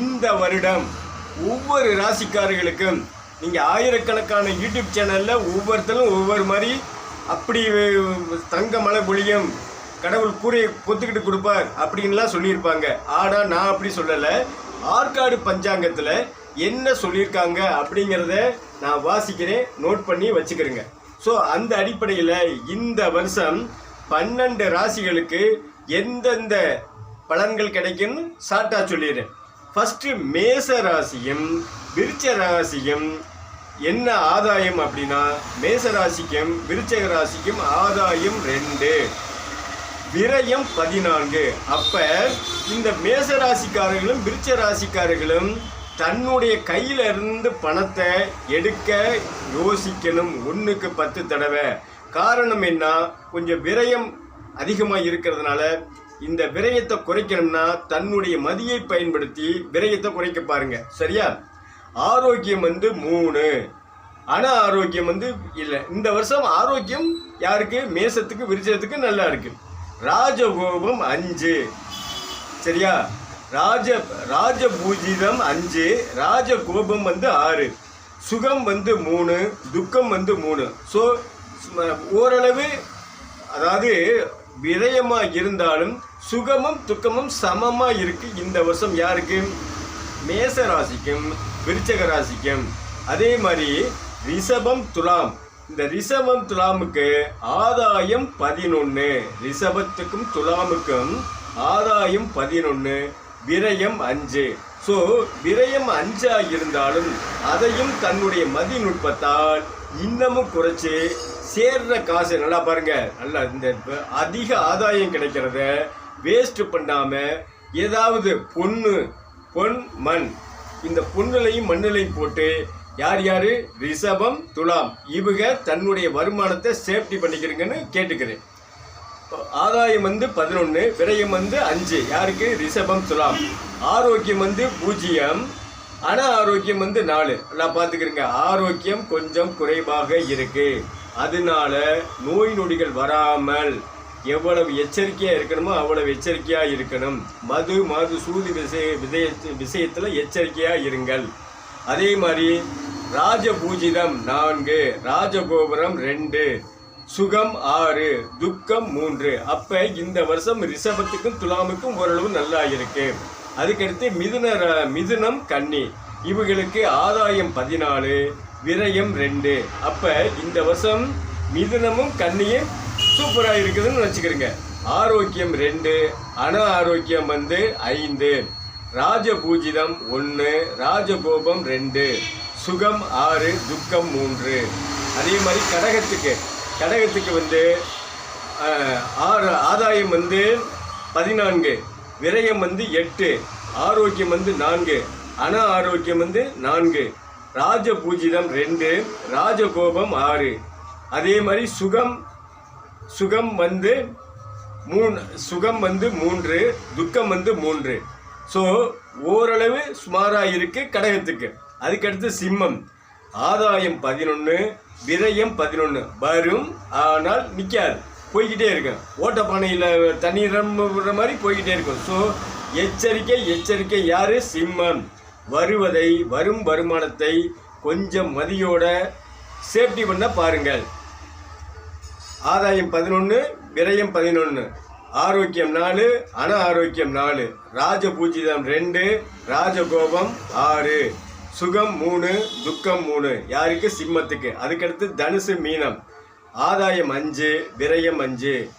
இந்த வருடம் ஒவ்வொரு ராசிக்காரர்களுக்கும் நீங்கள் ஆயிரக்கணக்கான யூடியூப் சேனலில் ஒவ்வொருத்தரும் ஒவ்வொரு மாதிரி அப்படி தங்க மழை பொழியும் கடவுள் கூரையை பொத்துக்கிட்டு கொடுப்பார் அப்படின்லாம் சொல்லியிருப்பாங்க. ஆனால் நான் அப்படி சொல்லலை. ஆற்காடு பஞ்சாங்கத்தில் என்ன சொல்லியிருக்காங்க அப்படிங்கிறத நான் வாசிக்கிறேன் நோட் பண்ணி வச்சுக்கிறேங்க. ஸோ அந்த அடிப்படையில் இந்த வருஷம் பன்னெண்டு ராசிகளுக்கு எந்தெந்த பலன்கள் கிடைக்கும்னு ஷார்ட்டாக சொல்லிடுறேன். ஃபஸ்ட்டு மேச ராசியும் விருச்ச ராசியும் என்ன ஆதாயம் அப்படின்னா மேச ராசிக்கும் விருச்சக ராசிக்கும் ஆதாயம் ரெண்டு. விரயம் பதினான்கு. அப்போ இந்த மேச ராசிக்காரர்களும் விருச்ச ராசிக்காரர்களும் தன்னுடைய கையில் இருந்து பணத்தை எடுக்க யோசிக்கணும். ஒன்றுக்கு பத்து தடவை. காரணம் என்ன? கொஞ்சம் விரயம் அதிகமாக இருக்கிறதுனால இந்த விரயத்தை குறைக்கணும்னா தன்னுடைய மதியை பயன்படுத்தி விரயத்தை குறைக்க பாருங்க. சரியா? ஆரோக்கியம் வந்து மூணு. அன ஆரோக்கியம் வந்து இல்லை. இந்த வருஷம் ஆரோக்கியம் யாருக்கு? மேசத்துக்கு விருச்சத்துக்கு நல்லா இருக்கு. ராஜகோபம் அஞ்சு. சரியா? ராஜ ராஜபூஜிதம் அஞ்சு. ராஜகோபம் வந்து ஆறு. சுகம் வந்து மூணு. துக்கம் வந்து மூணு. ஸோ ஓரளவு அதாவது விரயமாக இருந்தாலும் சுகமும் துக்கமும் சமமா இருக்கு இந்த வருஷம் யாருக்கு? மேச ராசிக்கும் விருச்சக ராசிக்கும். அதே மாதிரி ரிஷபம் துலாம். இந்த ரிஷபம் துலாமுக்கு ஆதாயம் பதினொன்று ரிஷபத்துக்கும் துலாமுக்கும் ஆதாயம் பதினொன்று விரயம் அஞ்சு. ஸோ விரயம் அஞ்சாக இருந்தாலும் அதையும் தன்னுடைய மதிநுட்பத்தால் இன்னமும் குறைச்சி சேர்ற காசு நல்லா பாருங்க. நல்லா இந்த அதிக ஆதாயம் கிடைக்கிறத வேஸ்ட் பண்ணாம ஏதாவது பொண்ணு பொன் மண். இந்த பொண்ணுலையும் மண்ணிலையும் போட்டு யார் யார்? ரிஷபம் துலாம். இவங்க தன்னுடைய வருமானத்தை சேஃப்டி பண்ணிக்கிறீங்கன்னு கேட்டுக்கிறேன். ஆதாயம் வந்து பதினொன்று விரயம் வந்து அஞ்சு. யாருக்கு? ரிஷபம் துலாம். ஆரோக்கியம் வந்து பூஜ்ஜியம். அன ஆரோக்கியம் வந்து நாலு. நான் பார்த்துக்கிறேங்க. ஆரோக்கியம் கொஞ்சம் குறைவாக இருக்குது அதனால நோய் நொடிகள் வராமல் எவ்வளவு எச்சரிக்கையா இருக்கணுமோ அவ்வளவு எச்சரிக்கையா இருக்கணும். மது மது சூது விஷய விதய விஷயத்துல எச்சரிக்கையா இருங்கள். அதே மாதிரி ராஜபூஜிதம் நான்கு ராஜகோபுரம் ரெண்டு சுகம் ஆறு துக்கம் மூன்று. அப்ப இந்த வருஷம் ரிஷபத்துக்கும் துலாமுக்கும் ஓரளவு நல்லா இருக்கு. அதுக்கடுத்து மிதுன ர- மிதுனம் கன்னி. இவங்களுக்கு ஆதாயம் பதினாலு விரயம் ரெண்டு. அப்ப இந்த வருஷம் மிதுனமும் கன்னியும் சூப்பராக இருக்குதுன்னு வச்சுக்கிறங்க. ஆரோக்கியம் ரெண்டு அணு ஆரோக்கியம் வந்து ஐந்து. ராஜபூஜிதம் ஒன்று ராஜகோபம் ரெண்டு. சுகம் ஆறு துக்கம் மூன்று. அதே மாதிரி கடகத்துக்கு. கடகத்துக்கு வந்து ஆறு ஆதாயம் வந்து பதினான்கு. விரயம் வந்து எட்டு. ஆரோக்கியம் வந்து நான்கு. அண ஆரோக்கியம் வந்து நான்கு. ராஜபூஜிதம் ரெண்டு ராஜகோபம் ஆறு. அதே மாதிரி சுகம் சுகம் வந்து மூணு சுகம் வந்து மூன்று துக்கம் வந்து மூன்று. ஸோ ஓரளவு சுமாராக இருக்குது கடகத்துக்கு. அதுக்கடுத்து சிம்மம். ஆதாயம் பதினொன்று விரயம் பதினொன்று வரும் ஆனால் நிற்காது போய்கிட்டே இருக்கும். ஓட்டப்பானையில் தண்ணி விடுற மாதிரி போய்கிட்டே இருக்கும். ஸோ எச்சரிக்கை எச்சரிக்கை யார்? சிம்மம். வருவதை வரும் வருமானத்தை கொஞ்சம் மதியோட சேஃப்டி பண்ண பாருங்கள். ஆதாயம் பதினொன்று விரயம் பதினொன்று ஆரோக்கியம் நாலு அன ஆரோக்கியம் நாலு. ராஜபூஜிதம் ரெண்டு ராஜகோபம் ஆறு. சுகம் மூணு துக்கம் மூணு. யாருக்கு? சிம்மத்துக்கு. அதுக்கடுத்து தனுசு மீனம். ஆதாயம் அஞ்சு விரயம் அஞ்சு.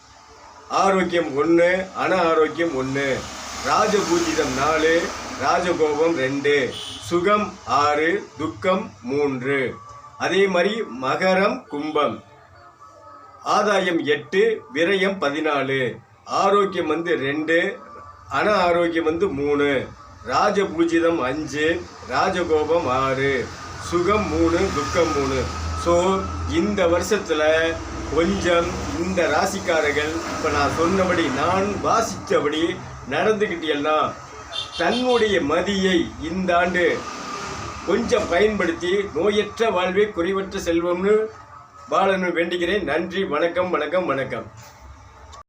ஆரோக்கியம் ஒன்று அன ஆரோக்கியம் ஒன்று ராஜபூஜிதம் நாலு ராஜகோபம் ரெண்டு. சுகம் ஆறு துக்கம் மூன்று. அதே மாதிரி மகரம் கும்பம். ஆதாயம் எட்டு விரயம் பதினாலு. ஆரோக்கியம் வந்து ரெண்டு அன ஆரோக்கியம் வந்து மூணு. ராஜபூஜிதம் அஞ்சு ராஜகோபம் ஆறு. சுகம் மூணு துக்கம் மூணு. ஸோ இந்த வருஷத்தில் கொஞ்சம் இந்த ராசிக்காரர்கள் இப்போ நான் சொன்னபடி நான் வாசித்தபடி நடந்துக்கிட்டீங்கன்னா தன்னுடைய மதியை இந்த ஆண்டு கொஞ்சம் பயன்படுத்தி நோயற்ற வாழ்வே குறைவற்ற செல்வம்னு வாழணும் வேண்டுகிறேன். நன்றி வணக்கம் வணக்கம் வணக்கம்.